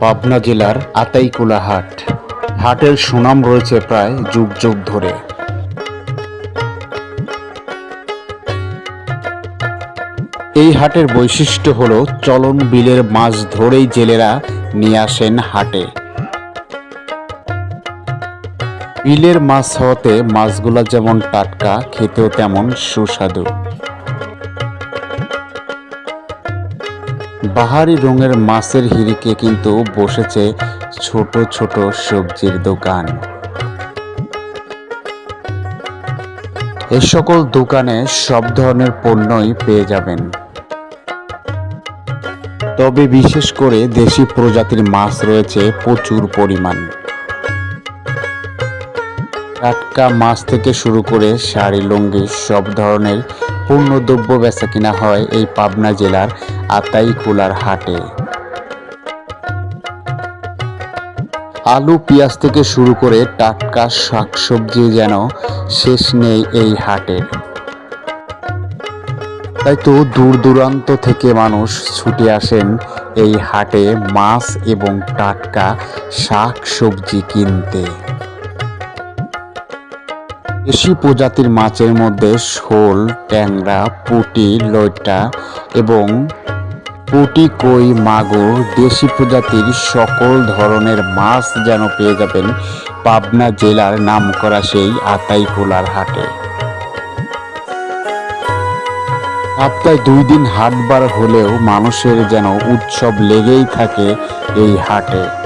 পাবনা জেলার আতাইকুলা হাট। হাটের সুনাম রয়েছে প্রায় যুগ যুগ ধরে। এই হাটের বৈশিষ্ট্য হলো চলন বিলের মাছ ধরেই জেলেরা নিয়ে আসেন হাটে। বিলের মাছ হওয়াতে মাছগুলো যেমন টাটকা, খেতেও তেমন সুস্বাদু। বাহারি রঙের মাছের হিরিকে কিন্তু বসেছে ছোট ছোট সবজির দোকান। এ সকল দোকানে সব ধরনের পণ্যই পেয়ে যাবেন। তবে বিশেষ করে দেশি প্রজাতির মাছ রয়েছে প্রচুর পরিমাণ। টাটকা মাছ থেকে শুরু করে শাড়ি, লুঙ্গি সব ধরনের পণ্যদ্রব্য বেচা কিনা হয় এই পাবনা জেলার আতাইকুলার হাটে। আলু, পেঁয়াজ থেকে শুরু করে টাটকা শাকসবজি যেন শেষ নেই এই হাটের তাই তো দূর দূরান্ত থেকে মানুষ ছুটে আসেন এই হাটে মাছ এবং টাটকা শাক সবজি কিনতে। দেশি প্রজাতির মাছের মধ্যে শোল, ট্যাংরা, পুঁটি, লইটা এবং পুঁটি, কই, মাগুর দেশি প্রজাতির সকল ধরনের মাছ যেন পেয়ে যাবেন পাবনা জেলার নামকরা সেই আতাই আতাইকুলার হাটে। সপ্তাহে দুই দিন হাটবার হলেও মানুষের যেন উৎসব লেগেই থাকে এই হাটে।